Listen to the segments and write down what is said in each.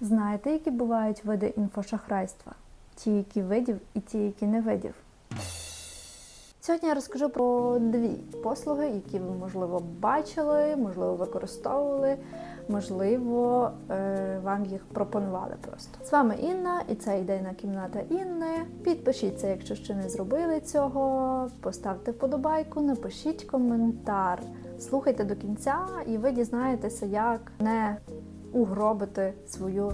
Знаєте, які бувають види інфошахрайства? Ті, які видів, і ті, які не видів. Сьогодні я розкажу про дві послуги, які ви, можливо, бачили, можливо, використовували, можливо, е, вам їх пропонували просто. З вами Інна, і це ідейна кімната Інни. Підпишіться, якщо ще не зробили цього. Поставте вподобайку, напишіть коментар. Слухайте до кінця, і ви дізнаєтеся, як не угробити свою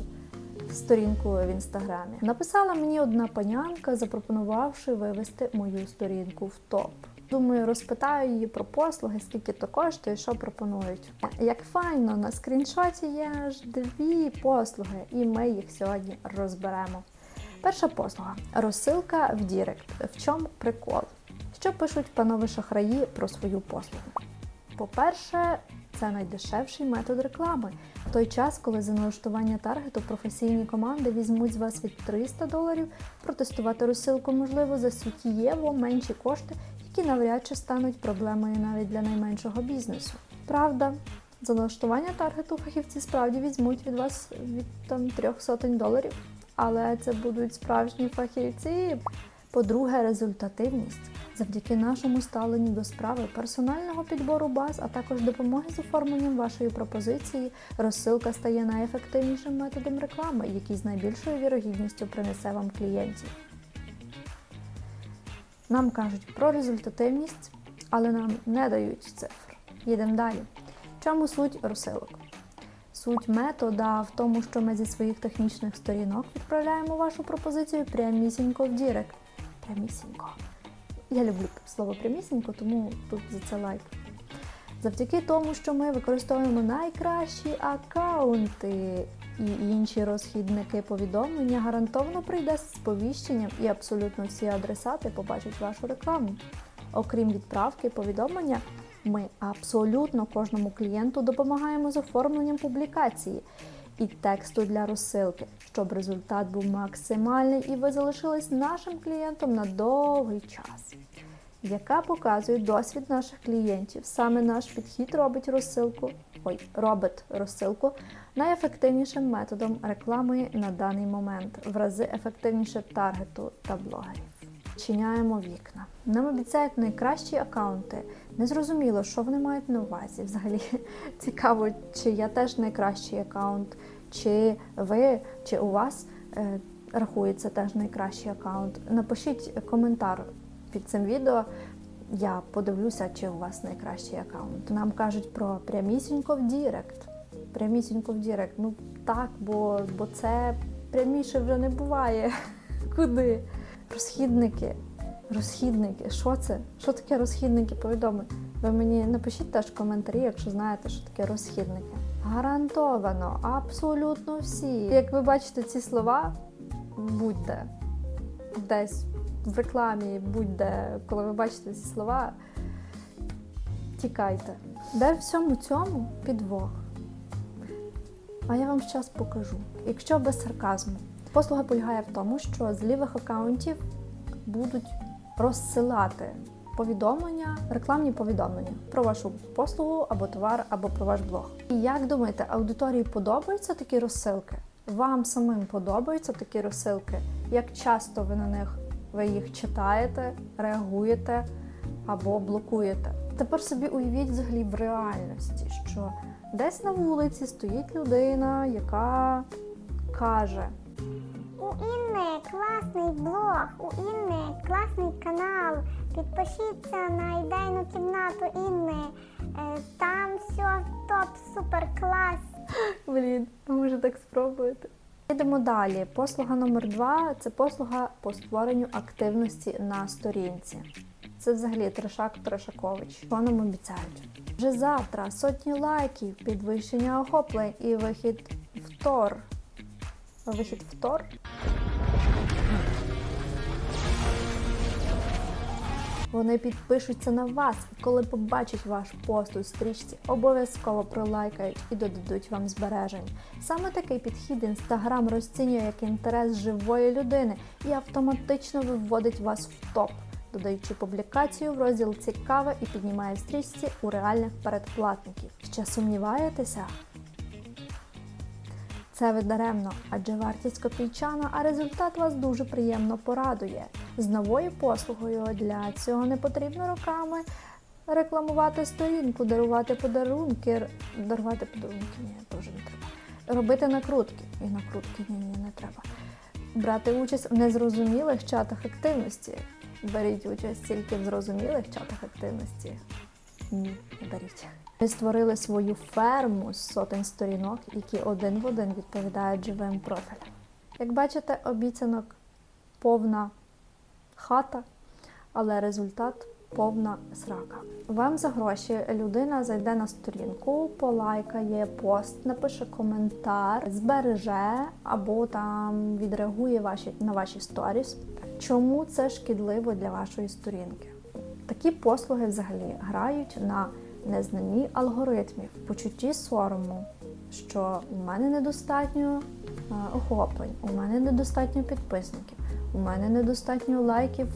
сторінку в інстаграмі. Написала мені одна панянка, запропонувавши вивести мою сторінку в топ. Думаю, розпитаю її про послуги, скільки то коштує, що пропонують. Як файно, на скріншоті є аж дві послуги, і ми їх сьогодні розберемо. Перша послуга розсилка в Дірект. В чому прикол? Що пишуть панове шахраї про свою послугу? По-перше, це найдешевший метод реклами. В той час, коли за налаштування таргету професійні команди візьмуть з вас від 300 доларів, протестувати розсилку можливо за суттєво менші кошти, які навряд чи стануть проблемою навіть для найменшого бізнесу. Правда, за налаштування таргету фахівці справді візьмуть від вас від там трьох сотень доларів, але це будуть справжні фахівці. По-друге, результативність. Завдяки нашому ставленню до справи, персонального підбору баз, а також допомоги з оформленням вашої пропозиції, розсилка стає найефективнішим методом реклами, який з найбільшою вірогідністю принесе вам клієнтів. Нам кажуть про результативність, але нам не дають цифр. Їдемо далі. Чому суть розсилок? Суть метода в тому, що ми зі своїх технічних сторінок відправляємо вашу пропозицію прямісінько в Дірект. Прямісінько. Я люблю слово прямісінько, тому тут за це лайк. Завдяки тому, що ми використовуємо найкращі аккаунти і інші розхідники повідомлення, гарантовано прийде з сповіщенням і абсолютно всі адресати побачать вашу рекламу. Окрім відправки повідомлення, ми абсолютно кожному клієнту допомагаємо з оформленням публікації і тексту для розсилки, щоб результат був максимальний і ви залишились нашим клієнтом на довгий час. Яка показує досвід наших клієнтів. Саме наш підхід робить розсилку, ой, робить розсилку найефективнішим методом реклами на даний момент, в рази ефективніше таргету та блогерів. Чиняємо вікна. Нам обіцяють найкращі аккаунти. Незрозуміло, що вони мають на увазі. Взагалі цікаво, чи я теж найкращий аккаунт, чи ви, чи у вас е, рахується теж найкращий аккаунт. Напишіть коментар під цим відео. Я подивлюся, чи у вас найкращий аккаунт. Нам кажуть про прямісінько в Дірект. Прямісінько в Дірект. Ну так, бо, бо це пряміше вже не буває. Куди? Розхідники. Розхідники. Що це? Що таке розхідники? Повідомлень? Ви мені напишіть теж коментарі, якщо знаєте, що таке розхідники. Гарантовано, абсолютно всі. Як ви бачите ці слова, будь-де десь в рекламі, будь-де, коли ви бачите ці слова, тікайте. Де в всьому цьому підвох? А я вам зараз покажу. Якщо без сарказму, послуга полягає в тому, що з лівих аккаунтів будуть розсилати повідомлення, рекламні повідомлення про вашу послугу або товар, або про ваш блог. І як думаєте, аудиторії подобаються такі розсилки? Вам самим подобаються такі розсилки? Як часто ви на них ви їх читаєте, реагуєте або блокуєте? Тепер собі уявіть взагалі в реальності, що десь на вулиці стоїть людина, яка каже: У Інни класний блог, у Інни класний канал. Підпишіться на ідейну кімнату Інни. Е, Там все топ, супер клас. Блін, може так спробуєте. Йдемо далі. Послуга номер два це послуга по створенню активності на сторінці. Це взагалі Трешак Трешакович. Що нам обіцяють? Вже завтра сотні лайків, підвищення охоплень і вихід в Тор. Вихід в Тор? Вони підпишуться на вас, і коли побачать ваш пост у стрічці, обов'язково пролайкають і додадуть вам збережень. Саме такий підхід Інстаграм розцінює як інтерес живої людини і автоматично виводить вас в топ, додаючи публікацію в розділ Цікаве і піднімає стрічці у реальних передплатників. Ще сумніваєтеся? Це ви даремно, адже вартість копійчана, а результат вас дуже приємно порадує. З новою послугою для цього не потрібно роками рекламувати сторінку, дарувати подарунки, дарувати подарунки, ні, теж не треба. Робити накрутки. І накрутки ні, ні, не треба. Брати участь в незрозумілих чатах активності. Беріть участь тільки в зрозумілих чатах активності. Ні, не беріть. Ми створили свою ферму з сотень сторінок, які один в один відповідають живим профілям. Як бачите, обіцянок повна хата, але результат повна срака. Вам за гроші людина зайде на сторінку, полайкає пост, напише коментар, збереже або там відреагує ваші, на ваші сторіс. Чому це шкідливо для вашої сторінки? Такі послуги взагалі грають на незнанні алгоритмів, почутті сорому, що у мене недостатньо е, охоплень, у мене недостатньо підписників, у мене недостатньо лайків,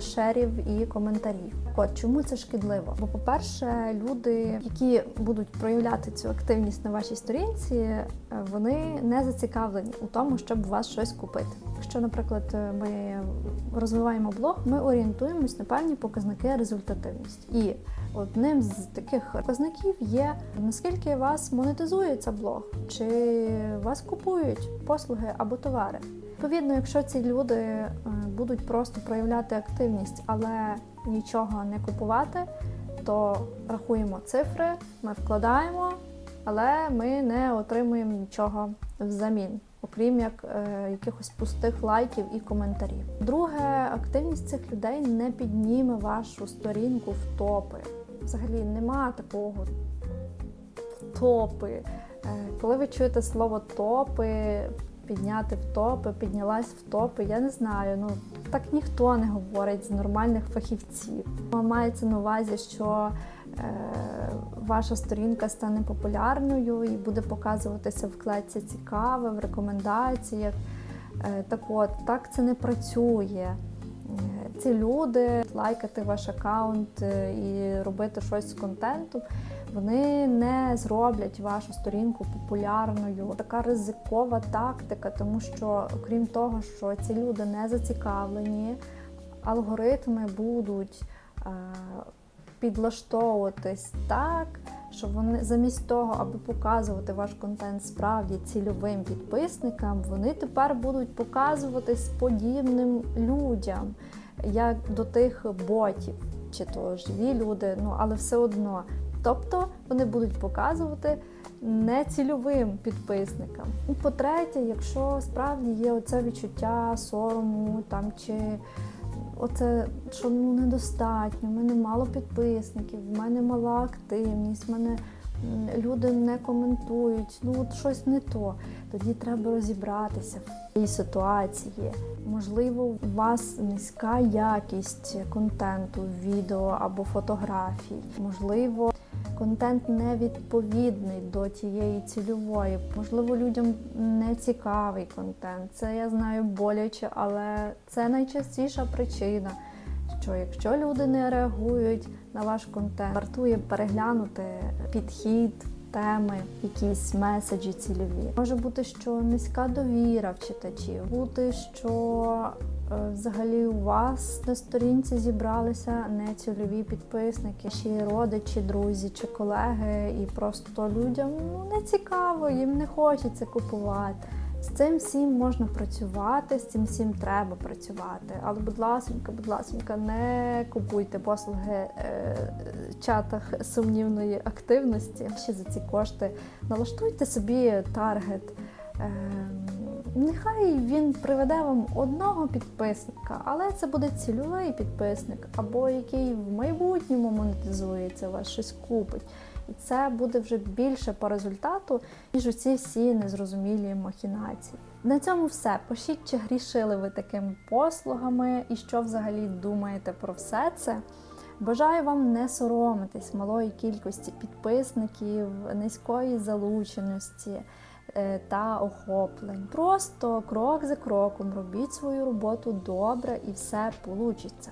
шерів і коментарів. От чому це шкідливо? Бо, по-перше, люди, які будуть проявляти цю активність на вашій сторінці, е, вони не зацікавлені у тому, щоб у вас щось купити. Якщо, наприклад, е, ми розвиваємо блог, ми орієнтуємось на певні показники результативності. І одним з таких показників є наскільки вас монетизується блог, чи вас купують послуги або товари. Відповідно, якщо ці люди е, будуть просто проявляти активність, але нічого не купувати, то рахуємо цифри, ми вкладаємо, але ми не отримуємо нічого взамін, окрім як е, якихось пустих лайків і коментарів. Друге, активність цих людей не підніме вашу сторінку в топи. Взагалі нема такого топи. Е, Коли ви чуєте слово топи, підняти в топи, піднялась в топи, я не знаю. Ну так ніхто не говорить з нормальних фахівців. Мається на увазі, що е, ваша сторінка стане популярною і буде показуватися в клетці цікаве, в рекомендаціях. Е, так от, так це не працює. Ці люди лайкати ваш аккаунт е, і робити щось з контенту, вони не зроблять вашу сторінку популярною. Така ризикова тактика, тому що, окрім того, що ці люди не зацікавлені, алгоритми будуть е, підлаштовуватись так, що вони замість того, аби показувати ваш контент справді цільовим підписникам, вони тепер будуть показуватись подібним людям, як до тих ботів, чи то живі люди, ну але все одно. Тобто вони будуть показувати нецільовим підписникам. І по-третє, якщо справді є оце відчуття сорому там чи оце, що ну недостатньо, в мене мало підписників, в мене мала активність, в мене люди не коментують, ну от щось не то. Тоді треба розібратися в цій ситуації. Можливо, у вас низька якість контенту, відео або фотографій. Можливо, контент не відповідний до тієї цільової. Можливо, людям не цікавий контент. Це я знаю боляче, але це найчастіша причина. Що якщо люди не реагують на ваш контент, вартує переглянути підхід, теми, якісь меседжі цільові. Може бути, що низька довіра в читачів, бути, що е, взагалі у вас на сторінці зібралися нецільові підписники, чи родичі, друзі, чи колеги, і просто людям ну не цікаво, їм не хочеться купувати. З цим всім можна працювати, з цим всім треба працювати. Але, будь ласка, будь ласка, не купуйте послуги е, в чатах сумнівної активності. Ще за ці кошти налаштуйте собі таргет. Е, Нехай він приведе вам одного підписника, але це буде цільовий підписник, або який в майбутньому монетизується, вас щось купить. І це буде вже більше по результату, ніж оці всі незрозумілі махінації. На цьому все. Пишіть, чи грішили ви такими послугами і що взагалі думаєте про все це. Бажаю вам не соромитись малої кількості підписників, низької залученості е, та охоплень. Просто крок за кроком робіть свою роботу добре і все получиться.